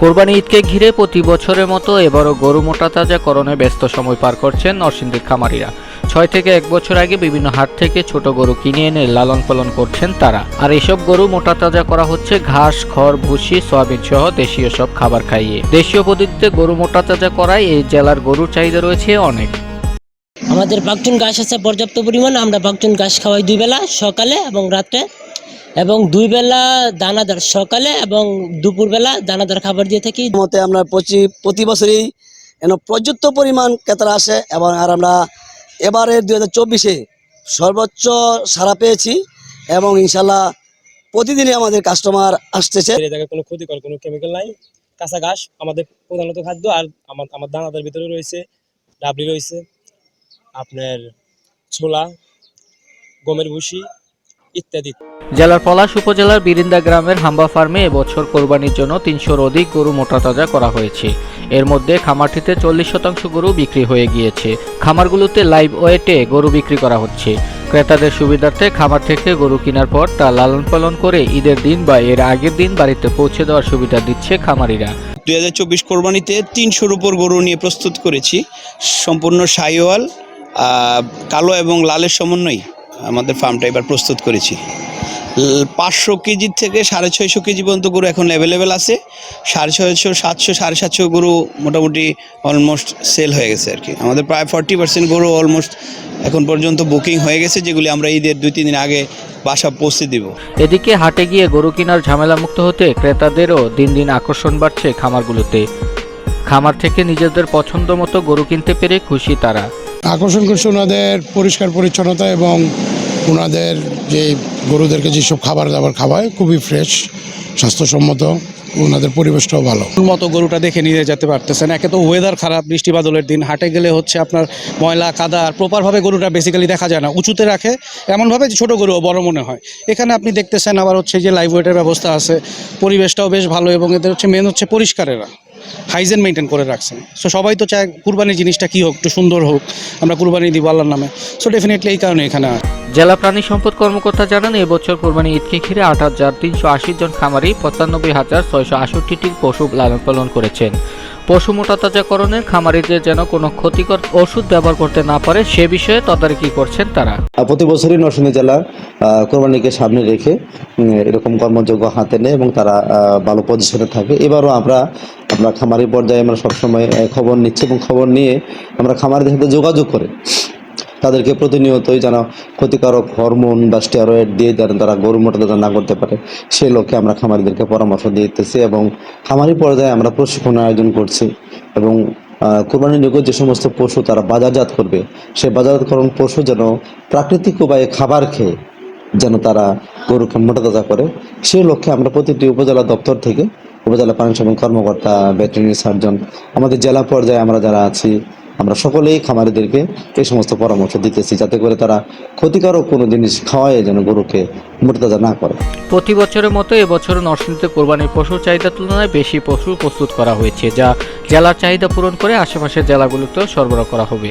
কোরবানি ঈদকে ঘিরে প্রতি বছরের মতো এবারও গরু মোটা তাজাকরণে ব্যস্ত সময় পার করছেন নরসিংদীর খামারিরা। ছয় থেকে এক বছর আগে বিভিন্ন হাট থেকে ছোট গরু কিনে এনে লালন পালন করছেন তারা। আর এসব গরু মোটা তাজা করা হচ্ছে ঘাস, খড়, ভুসি, সয়াবিন সহ দেশীয় সব খাবার খাইয়ে। দেশীয় পদ্ধতিতে গরু মোটা তাজা করায় এই জেলার গরুর চাহিদা রয়েছে অনেক। আমাদের বাগচুন ঘাস আছে পর্যাপ্ত পরিমাণ, আমরা বাগচুন ঘাস খাওয়াই দুই বেলা, সকালে এবং রাত্রে এবং দুই বেলা দানাদার সকালে এবং দুপুরবেলা দানাদার খাবার দিয়ে থাকি। মতে আমরা প্রতি প্রতি বছরই যেন পর্যাপ্ত পরিমাণ ক্রেতারা আসে এবং আর আমরা এবারে দুই হাজার চব্বিশে সর্বোচ্চ সাড়া পেয়েছি এবং ইনশাল্লাহ প্রতিদিনই আমাদের কাস্টমার আসতেছে। কোনো ক্ষতিকর কোনো কেমিক্যাল নাই। কাঁচা ঘাস আমাদের প্রধানত খাদ্য আর আমার আমার দানাদার ভিতরে রয়েছে ডাবলি রয়েছে আপনার ছোলা গমের ভুসি ইত্যাদি। জেলার পলাশ উপজেলার বিরিন্দা গ্রামের হাম্বা ফার্মে এবছর কোরবানির জন্য তিনশোর অধিক গরু মোটা তাজা করা হয়েছে। এর মধ্যে খামারটিতে চল্লিশ শতাংশ গরু বিক্রি হয়ে গিয়েছে। খামারগুলোতে লাইভ ওয়েটে গরু বিক্রি করা হচ্ছে। ক্রেতাদের সুবিধার্থে খামার থেকে গরু কেনার পর তা লালন পালন করে ঈদের দিন বা এর আগের দিন বাড়িতে পৌঁছে দেওয়ার সুবিধা দিচ্ছে খামারিরা। দুই হাজার চব্বিশ কোরবানিতে তিনশোর উপর গরু নিয়ে প্রস্তুত করেছি। সম্পূর্ণ সাইওয়াল আহ, কালো এবং লালের সমন্বয়। আমাদের ফার্মটা এবার প্রস্তুত করেছি। পাঁচশো কেজির থেকে সাড়ে ছয়শো কেজি পর্যন্ত গরু এখন অ্যাভেলেবেল আছে। সাড়ে ছয়শো, সাতশো, সাড়ে সাতশো গরু মোটামুটি অলমোস্ট সেল হয়ে গেছে আর কি। আমাদের প্রায় ফর্টি পার্সেন্ট গরু অলমোস্ট এখন পর্যন্ত বুকিং হয়ে গেছে, যেগুলি আমরা ঈদের দুই, তিন দিন আগে বাসা পৌঁছে দিব। এদিকে হাটে গিয়ে গরু কেনার ঝামেলা মুক্ত হতে ক্রেতাদেরও দিন দিন আকর্ষণ বাড়ছে খামারগুলোতে। খামার থেকে নিজেদের পছন্দ মতো গরু কিনতে পেরে খুশি তারা। আকর্ষণ করছে ওনাদের পরিষ্কার পরিচ্ছন্নতা এবং ওনাদের যে গরুদেরকে যেসব খাবার দাবার খাওয়ায়, খুবই ফ্রেশ স্বাস্থ্যসম্মত, ওনাদের পরিবেশটাও ভালো। মতো গরুটা দেখে নিয়ে যেতে পারতেছেন। একে তো ওয়েদার খারাপ, বৃষ্টি বাদলের দিন। হাটে গেলে হচ্ছে আপনার ময়লা, কাদা, আর প্রপারভাবে গরুটা বেসিক্যালি দেখা যায় না। উঁচুতে রাখে, এমনভাবে যে ছোটো গরু, বড় মনে হয়। এখানে আপনি দেখতেছেন আবার হচ্ছে যে লাইভ ওয়েটের ব্যবস্থা আছে। পরিবেশটাও বেশ ভালো এবং এদের হচ্ছে মেন হচ্ছে পরিষ্কারেরা। হাইজেন মেনটেন করে রাখছেন। সো সবাই তো চায় কুরবানির জিনিসটা কী হোক একটু সুন্দর হোক আমরা কুরবানি দিব আল্লাহর নামে। সো ডেফিনেটলি এই কারণে এখানে জেলা প্রাণী সম্পদ কর্মকর্তা জানান এবছর কোরবানি ঈদকে ঘিরে আট হাজার তিনশো আশি জন খামারি পঁচানব্বই হাজার ছয়শো আষট্টিটি পশু লালন পালন করেছেন। পশু মোটাতাজাকরণের খামারিদের যেন কোনো ক্ষতিকর ওষুধ ব্যবহার করতে না পারে সে বিষয়ে তদারকি করছেন তারা। প্রতি বছরই নরসিংদী জেলা কোরবানিকে সামনে রেখে এরকম কর্মযোগ্য হাতে নেয় এবং তারা ভালো পজিশনে থাকে। এবারও আমরা আমরা খামারি পর্যায়ে আমরা সবসময় খবর নিচ্ছি এবং খবর নিয়ে আমরা খামারিদের সাথে যোগাযোগ করে। তাদেরকে প্রতিনিয়তই যেন ক্ষতিকারক হরমোন বা স্টেরয়েড দিয়ে যেন তারা গরু মোটা না করতে পারে সেই লক্ষ্যে আমরা খামারিদেরকে পরামর্শ দিতেছি এবং খামারি পর্যায়ে আমরা প্রশিক্ষণ আয়োজন করছি এবং আহ, কোরবানির যোগ্য যে সমস্ত পশু তারা বাজারজাত করবে সেই বাজারজাতকরণ পশু যেন প্রাকৃতিক উপায়ে খাবার খেয়ে যেন তারা গরুকে মোটাতাজা করে সেই লক্ষ্যে আমরা প্রতিটি উপজেলা দপ্তর থেকে উপজেলা পানি সম্পদ কর্মকর্তা, ভেটেরিনারি সার্জন, আমাদের জেলা পর্যায়ে আমরা যারা আছি, আমরা সকলেই খামারিদেরকে এই সমস্ত পরামর্শ দিতেছি যাতে করে তারা ক্ষতিকারক কোনো জিনিস খাওয়ায় যেন গরুকে মোটাতাজা না করে। প্রতি বছরের মতো এবছর নরসিংদীতে কোরবানির পশুর চাহিদার তুলনায় বেশি পশু প্রস্তুত করা হয়েছে, যা জেলার চাহিদা পূরণ করে আশেপাশের জেলাগুলোতেও সরবরাহ করা হবে।